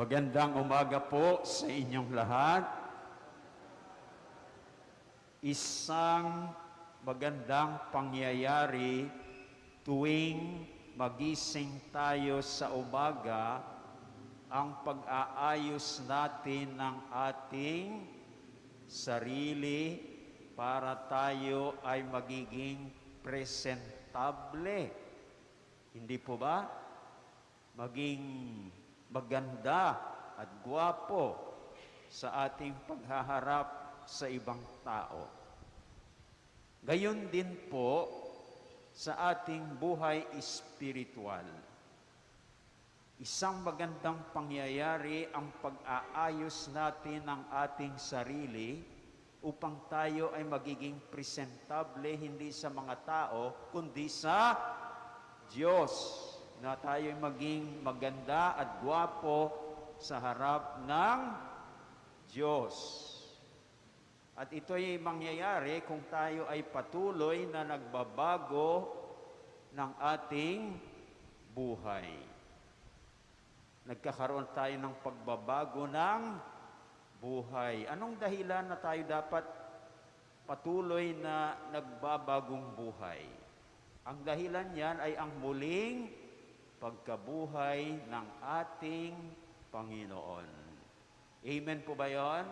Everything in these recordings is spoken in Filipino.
Magandang umaga po sa inyong lahat. Isang magandang pangyayari tuwing magising tayo sa umaga ang pag-aayos natin ng ating sarili para tayo ay magiging presentable. Hindi po ba? Maging maganda at gwapo sa ating paghaharap sa ibang tao. Gayon din po sa ating buhay espiritual. Isang magandang pangyayari ang pag-aayos natin ng ating sarili upang tayo ay magiging presentable hindi sa mga tao, kundi sa Diyos. Na tayo ay maging maganda at gwapo sa harap ng Diyos. At ito ay mangyayari kung tayo ay patuloy na nagbabago ng ating buhay. Nagkakaroon tayo ng pagbabago ng buhay. Anong dahilan na tayo dapat patuloy na nagbabagong buhay? Ang dahilan niyan ay ang muling pagkabuhay ng ating Panginoon. Amen po ba yon?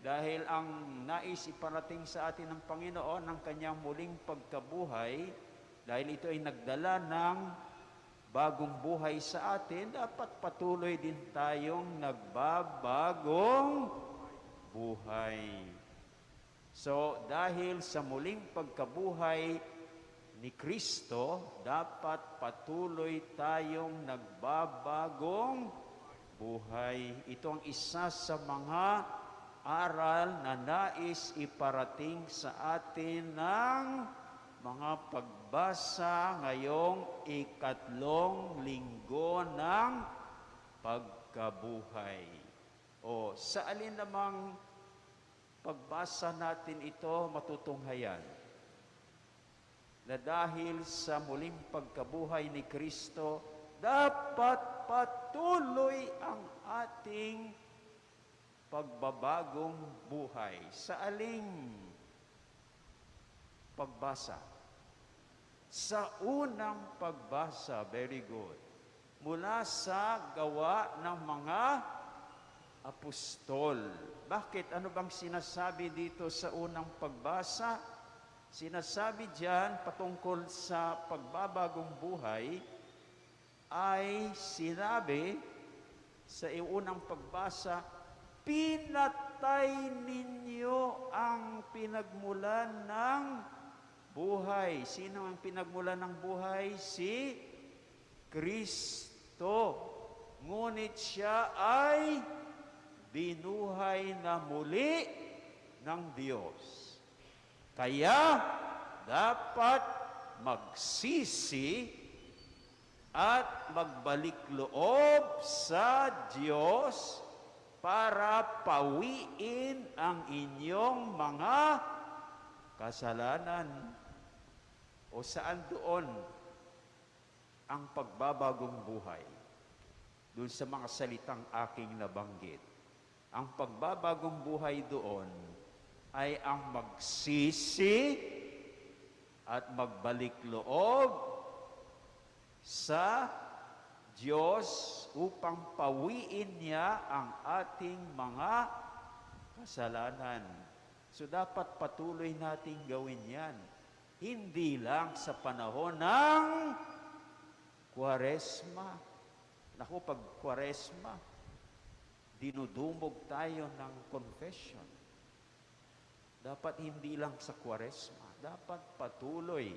Dahil ang nais iparating sa atin ng Panginoon ng kanyang muling pagkabuhay, dahil ito ay nagdala ng bagong buhay sa atin, dapat patuloy din tayong nagbabagong buhay. So, dahil sa muling pagkabuhay ni Kristo, dapat patuloy tayong nagbabagong buhay. Ito ang isa sa mga aral na nais iparating sa atin ng mga pagbasa ngayong ikatlong linggo ng pagkabuhay. O sa alin namang pagbasa natin ito matutunghayan? Na dahil sa muling pagkabuhay ni Kristo, dapat patuloy ang ating pagbabagong buhay. Sa aling pagbasa? Sa unang pagbasa, very good. Mula sa gawa ng mga apostol. Bakit? Ano bang sinasabi dito sa unang pagbasa? Sinasabi diyan patungkol sa pagbabagong buhay ay sinabi sa unang pagbasa, pinatay ninyo ang pinagmulan ng buhay. Sino ang pinagmulan ng buhay? Si Kristo. Ngunit siya ay binuhay na muli ng Diyos. Kaya dapat magsisi at magbalik loob sa Diyos para pawiin ang inyong mga kasalanan. O saan doon ang pagbabagong buhay? Doon sa mga salitang aking nabanggit. Ang pagbabagong buhay doon ay ang magsisi at magbalik loob sa Diyos upang pawiin niya ang ating mga kasalanan. So dapat patuloy nating gawin yan. Hindi lang sa panahon ng Kwaresma. Naku, pag Kwaresma, dinudumog tayo ng confession. Dapat hindi lang sa Kwaresma, dapat patuloy.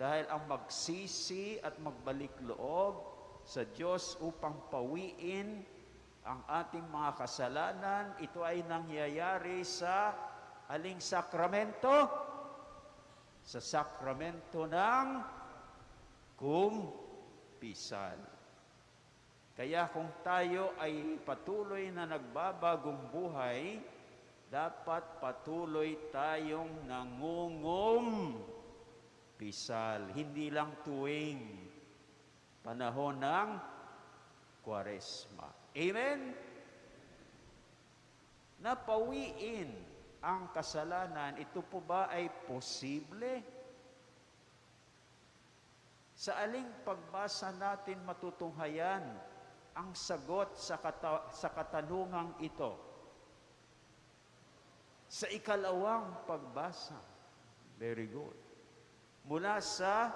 Dahil ang magsisi at magbalik loob sa Diyos upang pawiin ang ating mga kasalanan, ito ay nangyayari sa aling sakramento? Sa sakramento ng kumpisal. Kaya kung tayo ay patuloy na nagbabagong buhay, dapat patuloy tayong nangungum pisal, hindi lang tuwing panahon ng Kwaresma. Amen? Napawiin ang kasalanan, ito po ba ay posible? Sa aling pagbasa natin matutunghayan ang sagot sa, kata- sa katanungang ito? Sa ikalawang pagbasa. Very good. Mula sa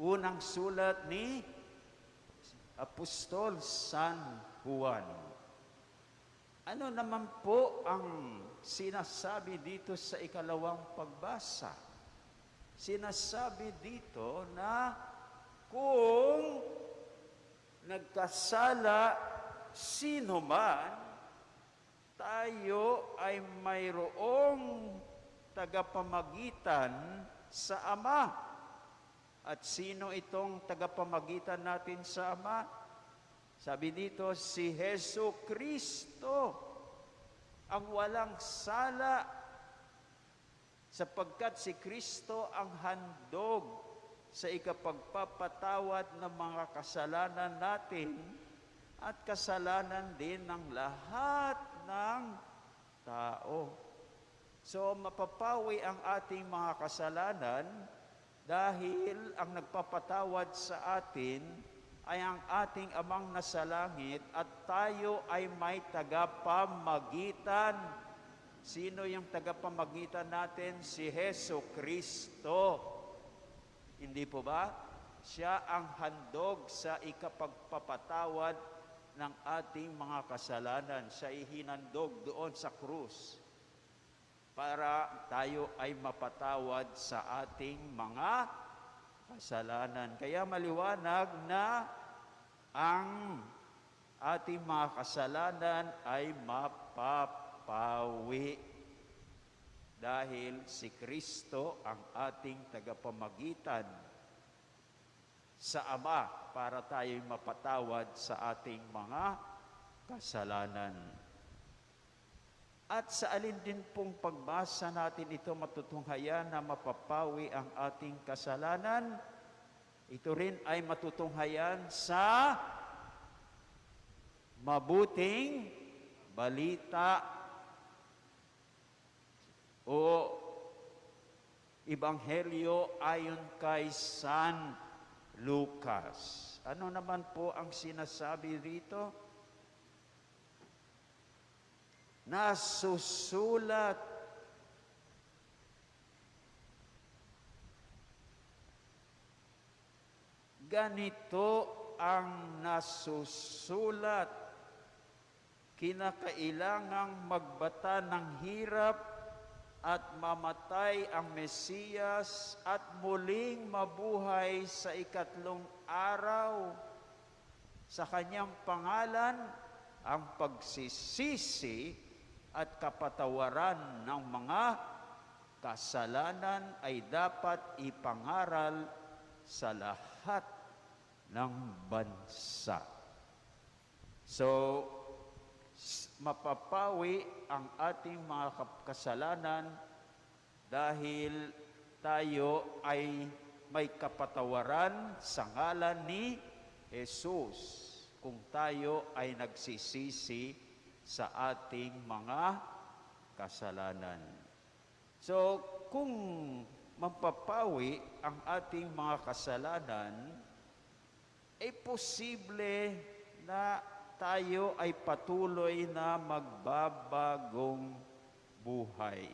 unang sulat ni Apostol San Juan. Ano naman po ang sinasabi dito sa ikalawang pagbasa? Sinasabi dito na kung nagkasala sino man, tayo ay mayroong tagapamagitan sa Ama. At sino itong tagapamagitan natin sa Ama? Sabi dito, si Heso Kristo, ang walang sala, sapagkat si Kristo ang handog sa ikapagpapatawad ng mga kasalanan natin at kasalanan din ng lahat ng tao. So mapapawi ang ating mga kasalanan dahil ang nagpapatawad sa atin ay ang ating amang nasa langit at tayo ay may tagapamagitan. Sino yung tagapamagitan natin? Si Heso Kristo. Hindi po ba? Siya ang handog sa ikapagpapatawad ng ating mga kasalanan. Siya ihinandog doon sa krus para tayo ay mapatawad sa ating mga kasalanan. Kaya maliwanag na ang ating mga kasalanan ay mapapawi dahil si Kristo ang ating tagapamagitan sa Ama para tayo'y mapatawad sa ating mga kasalanan. At sa alin din pong pagbasa natin ito matutunghayan na mapapawi ang ating kasalanan, ito rin ay matutunghayan sa mabuting balita o Ebanghelyo ayon kay San Lucas. Ano naman po ang sinasabi rito? Nasusulat Ganito ang nasusulat. Kinakailangang magbata ng hirap at mamatay ang Mesiyas at muling mabuhay sa ikatlong araw. Sa kanyang pangalan, ang pagsisisi at kapatawaran ng mga kasalanan ay dapat ipangaral sa lahat ng bansa. So, mapapawi ang ating mga kasalanan dahil tayo ay may kapatawaran sa ngalan ni Jesus kung tayo ay nagsisisi sa ating mga kasalanan. So, kung mapapawi ang ating mga kasalanan, ay posible na tayo ay patuloy na magbabagong buhay.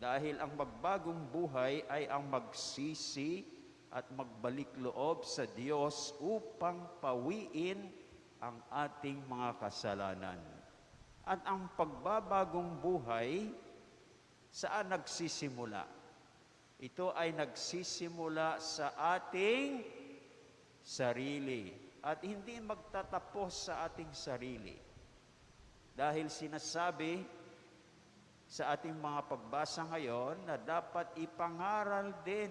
Dahil ang magbagong buhay ay ang magsisi at magbalik loob sa Diyos upang pawiin ang ating mga kasalanan. At ang pagbabagong buhay, saan nagsisimula? Ito ay nagsisimula sa ating sarili at hindi magtatapos sa ating sarili. Dahil sinasabi sa ating mga pagbasa ngayon na dapat ipangaral din,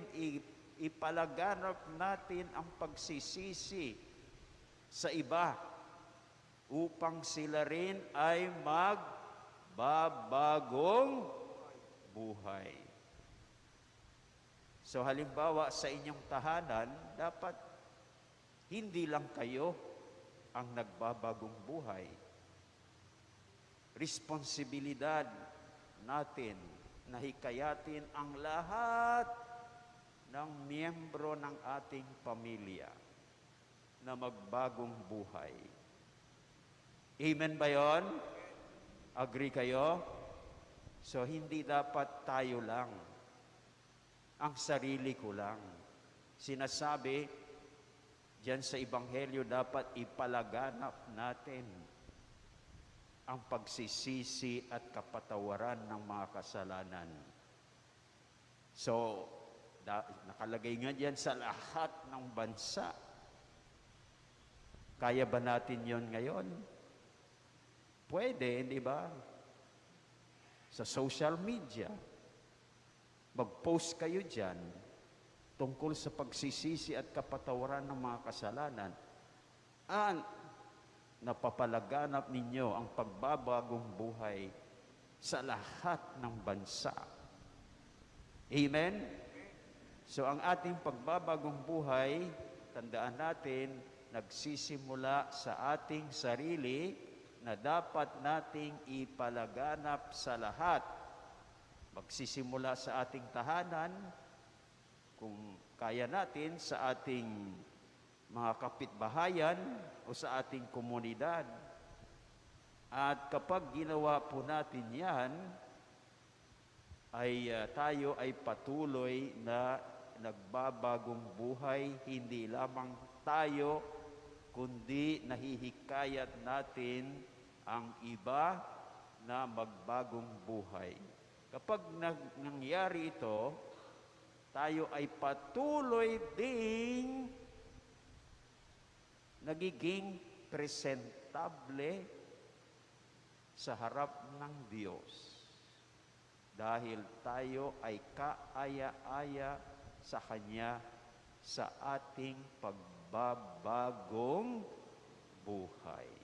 ipalaganap natin ang pagsisisi sa iba upang sila rin ay magbabagong buhay. So halimbawa sa inyong tahanan, dapat hindi lang kayo ang nagbabagong buhay. Responsibilidad natin na hikayatin ang lahat ng miyembro ng ating pamilya na magbagong buhay. Amen ba yon? Agree kayo? So, hindi dapat tayo lang. Ang sarili ko lang. Sinasabi, diyan sa Ebanghelyo, dapat ipalaganap natin ang pagsisisi at kapatawaran ng mga kasalanan. So, da, nakalagay nga diyan sa lahat ng bansa. Kaya ba natin yon ngayon? Pwede, di ba? Sa social media. Mag-post kayo dyan tungkol sa pagsisisi at kapatawaran ng mga kasalanan. At napapalaganap ninyo ang pagbabagong buhay sa lahat ng bansa. Amen? So ang ating pagbabagong buhay, tandaan natin, nagsisimula sa ating sarili na dapat nating ipalaganap sa lahat. Magsisimula sa ating tahanan, kung kaya natin sa ating mga kapitbahayan o sa ating komunidad. At kapag ginawa po natin yan, ay uh, tayo ay patuloy na nagbabagong buhay, hindi lamang tayo, kundi nahihikayat natin ang iba na magbagong buhay. Kapag nangyari ito, tayo ay patuloy ding nagiging presentable sa harap ng Diyos. Dahil tayo ay kaaya-aya sa Kanya sa ating pagbabagong buhay.